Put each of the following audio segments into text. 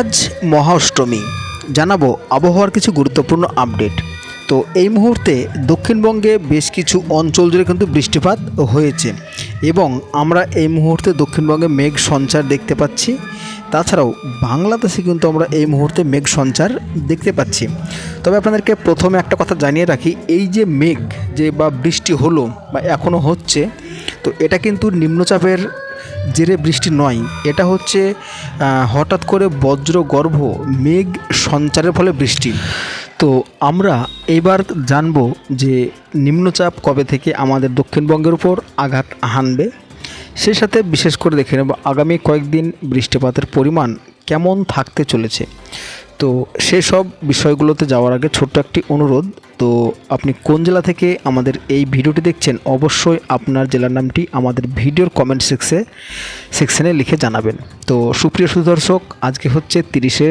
আজ মহা অষ্টমী জানাব আবহাওয়ার কিছু গুরুত্বপূর্ণ আপডেট তো এই মুহূর্তে দক্ষিণবঙ্গে বেশ কিছু অঞ্চল জুড়ে কিন্তু বৃষ্টিপাত হয়েছে এবং আমরা এই মুহূর্তে দক্ষিণবঙ্গে মেঘ সঞ্চার দেখতে পাচ্ছি। তাছাড়াও বাংলাদেশে কিন্তু আমরা এই মুহূর্তে মেঘ সঞ্চার দেখতে পাচ্ছি। তবে আপনাদেরকে প্রথমে একটা কথা জানিয়ে রাখি, এই যে মেঘ যে বা বৃষ্টি হলো বা এখনও হচ্ছে, তো এটা কিন্তু নিম্নচাপের জেরে বৃষ্টি নয়। এটা হচ্ছে হঠাৎ করে বজ্র গর্ভ, মেঘ সঞ্চারের ফলে বৃষ্টি। তো আমরা এবার জানব যে নিম্নচাপ কবে থেকে আমাদের দক্ষিণবঙ্গের উপর আঘাত হানবে। সেই সাথে বিশেষ করে দেখে নেব আগামী কয়েকদিন বৃষ্টিপাতের পরিমাণ কেমন থাকতে চলেছে। তো সেসব বিষয়গুলোতে যাওয়ার আগে ছোট্ট একটি অনুরোধ, তো আপনি কোন জেলা থেকে আমাদের এই ভিডিওটি দেখছেন অবশ্যই আপনার জেলার নামটি আমাদের ভিডিওর কমেন্ট সেক্সে সেকশনে লিখে জানাবেন। তো সুপ্রিয় সুদর্শক, আজকে হচ্ছে তিরিশে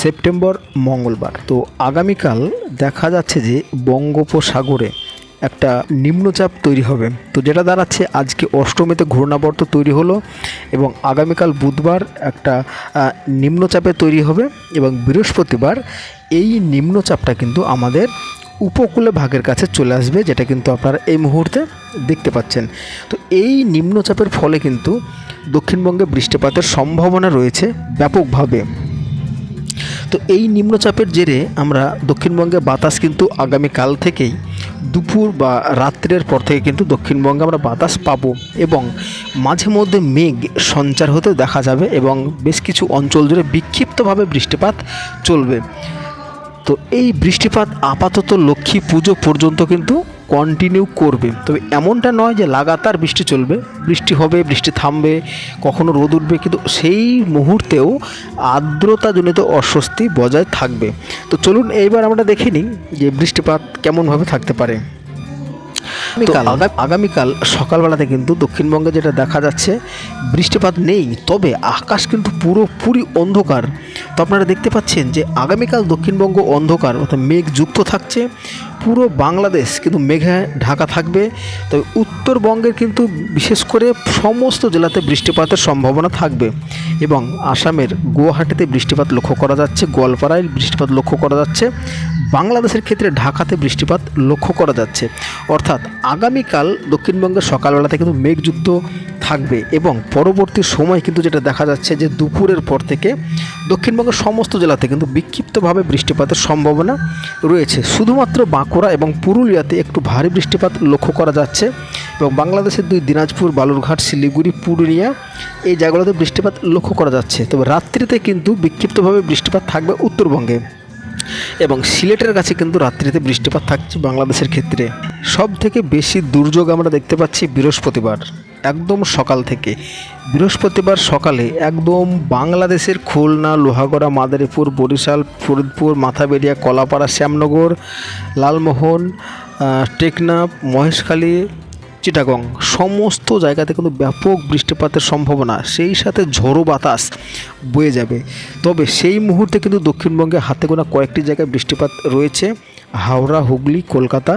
সেপ্টেম্বর মঙ্গলবার। তো আগামীকাল দেখা যাচ্ছে যে বঙ্গোপসাগরে একটা নিম্নচাপ তৈরি হবে। তো যেটা দাঁড়াচ্ছে, আজকে অষ্টমীতে ঘূর্ণাবর্ত তৈরি হলো এবং আগামীকাল বুধবার একটা নিম্নচাপে তৈরি হবে এবং বৃহস্পতিবার এই নিম্নচাপটা কিন্তু আমাদের উপকূলে ভাগের কাছে চলে আসবে, যেটা কিন্তু আপনারা এই মুহূর্তে দেখতে পাচ্ছেন। তো এই নিম্নচাপের ফলে কিন্তু দক্ষিণবঙ্গে বৃষ্টিপাতের সম্ভাবনা রয়েছে ব্যাপকভাবে। তো এই নিম্নচাপের জেরে আমরা দক্ষিণবঙ্গে বাতাস কিন্তু আগামীকাল থেকেই দুপুর বা রাত্রের পর থেকে কিন্তু দক্ষিণবঙ্গে আমরা বাতাস পাব এবং মাঝে মধ্যে মেঘ সঞ্চার হতে দেখা যাবে এবং বেশ কিছু অঞ্চল জুড়ে বিক্ষিপ্তভাবে বৃষ্টিপাত চলবে। তো এই বৃষ্টিপাত আপাতত লক্ষ্মী পুজো পর্যন্ত কিন্তু কন্টিনিউ করবে। তবে এমনটা নয় যে লাগাতার বৃষ্টি চলবে। বৃষ্টি হবে, বৃষ্টি থামবে, কখনো রোদ উঠবে, কিন্তু সেই মুহূর্তেও আর্দ্রতাজনিত অস্বস্তি বজায় থাকবে। তো চলুন এইবার আমরা দেখে নিই যে বৃষ্টিপাত কেমনভাবে থাকতে পারে। তো আগা- আগামীকাল সকালবেলাতে কিন্তু দক্ষিণবঙ্গে যেটা দেখা যাচ্ছে বৃষ্টিপাত নেই তবে আকাশ কিন্তু পুরোপুরি অন্ধকার। তো আপনারা দেখতে পাচ্ছেন যে আগামীকাল দক্ষিণবঙ্গ অন্ধকার অর্থাৎ মেঘ যুক্ত থাকছে। পুরো বাংলাদেশ কিন্তু মেঘে ঢাকা থাকবে। তবে উত্তরবঙ্গের কিন্তু বিশেষ করে সমস্ত জেলাতে বৃষ্টিপাতের সম্ভাবনা থাকবে এবং আসামের গুয়াহাটিতে বৃষ্টিপাত লক্ষ্য করা যাচ্ছে গোয়ালপাড়ায় বৃষ্টিপাত লক্ষ্য করা যাচ্ছে। বাংলাদেশের ক্ষেত্রে ঢাকাতে বৃষ্টিপাত লক্ষ্য করা যাচ্ছে। অর্থাৎ আগামীকাল দক্ষিণবঙ্গের সকালবেলাতে কিন্তু মেঘযুক্ত থাকবে এবং পরবর্তী সময় কিন্তু যেটা দেখা যাচ্ছে যে দুপুরের পর থেকে দক্ষিণবঙ্গের সমস্ত জেলাতে কিন্তু বিক্ষিপ্তভাবে বৃষ্টিপাতের সম্ভাবনা রয়েছে। শুধুমাত্র বাঁকুড়া এবং পুরুলিয়াতে একটু ভারী বৃষ্টিপাত লক্ষ্য করা যাচ্ছে এবং বাংলাদেশের দুই দিনাজপুর, বালুরঘাট, শিলিগুড়ি, পুরুলিয়া এই জায়গাগুলোতে বৃষ্টিপাত লক্ষ্য করা যাচ্ছে। তবে রাত্রিতে কিন্তু বিক্ষিপ্তভাবে বৃষ্টিপাত থাকবে উত্তরবঙ্গে। এবং সিলেটের কাছে কিন্তু রাত্রিতে বৃষ্টিপাত থাকছে বাংলাদেশের ক্ষেত্রে। সব থেকে বেশি দুর্যোগ আমরা দেখতে পাচ্ছি বৃহস্পতিবার, একদম সকাল থেকে। বৃহস্পতিবার সকালে একদম বাংলাদেশের খুলনা, লোহাগড়া, মাদারীপুর, বরিশাল, ফরিদপুর, মাথাবেরিয়া, কলাপাড়া, শ্যামনগর, লালমোহন টেকনাফ, মহেশখালী চিটাগং। সমস্ত জায়গাতে কিন্তু ব্যাপক বৃষ্টিপাতের সম্ভাবনা, সেই সাথে ঝোড়ো বাতাস বয়ে যাবে। তবে সেই মুহূর্তে কিন্তু দক্ষিণবঙ্গে হাতে গোনা কয়েকটি জায়গায় বৃষ্টিপাত রয়েছে, হাওড়া, হুগলি, কলকাতা,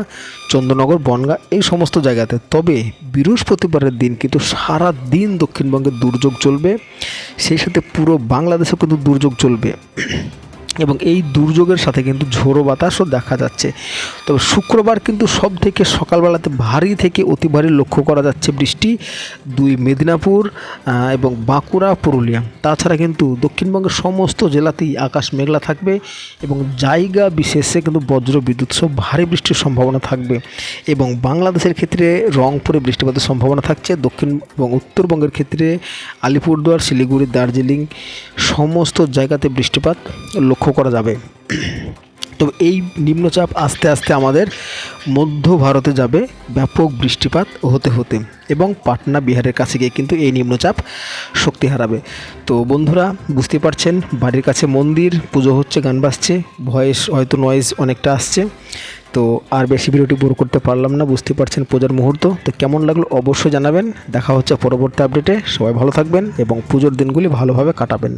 চন্দ্রনগর, বনগাঁ, এই সমস্ত জায়গাতে। তবে বৃহস্পতিবারের দিন কিন্তু সারা দিন দক্ষিণবঙ্গে দুর্যোগ চলবে, সেই সাথে পুরো বাংলাদেশেও কিন্তু দুর্যোগ চলবে। এবং এই দুর্যোগের সাথে কিন্তু ঝোড়ো বাতাসও দেখা যাচ্ছে। তবে শুক্রবার কিন্তু সব থেকে সকালবেলাতে ভারী থেকে অতি ভারী লক্ষ্য করা যাচ্ছে বৃষ্টি, দুই মেদিনীপুর এবং বাঁকুড়া, পুরুলিয়া। তাছাড়া কিন্তু দক্ষিণবঙ্গের সমস্ত জেলাতেই আকাশ মেঘলা থাকবে এবং জায়গা বিশেষে কিন্তু বজ্র বিদ্যুৎ সহ ভারী বৃষ্টির সম্ভাবনা থাকবে। এবং বাংলাদেশের ক্ষেত্রে রংপুরে বৃষ্টিপাতের সম্ভাবনা থাকছে। দক্ষিণ এবং উত্তরবঙ্গের ক্ষেত্রে আলিপুরদুয়ার, শিলিগুড়ি, দার্জিলিং সমস্ত জায়গাতে বৃষ্টিপাত লক্ষ্য করা যাবে। তো এই নিম্নচাপ আস্তে আস্তে আমাদের মধ্য ভারতে যাবে, ব্যাপক বৃষ্টিপাত হতে হতে এবং পাটনা, বিহারের কাছে গিয়ে কিন্তু এই নিম্নচাপ শক্তি হারাবে। তো বন্ধুরা বুঝতে পারছেন, বাড়ির কাছে মন্দির, পুজো হচ্ছে, গান বাজছে, ভয়েস হয়তো নয়েজ অনেকটা আসছে। তো আর বেশি ভিডিওটি বোর করতে পারলাম না বুঝতে পারছেন পূজার মুহূর্ত। তো কেমন লাগল অবশ্যই জানাবেন। দেখা হচ্ছে পরবর্তী আপডেটে সবাই ভালো থাকবেন এবং পুজোর দিনগুলি ভালোভাবে কাটাবেন।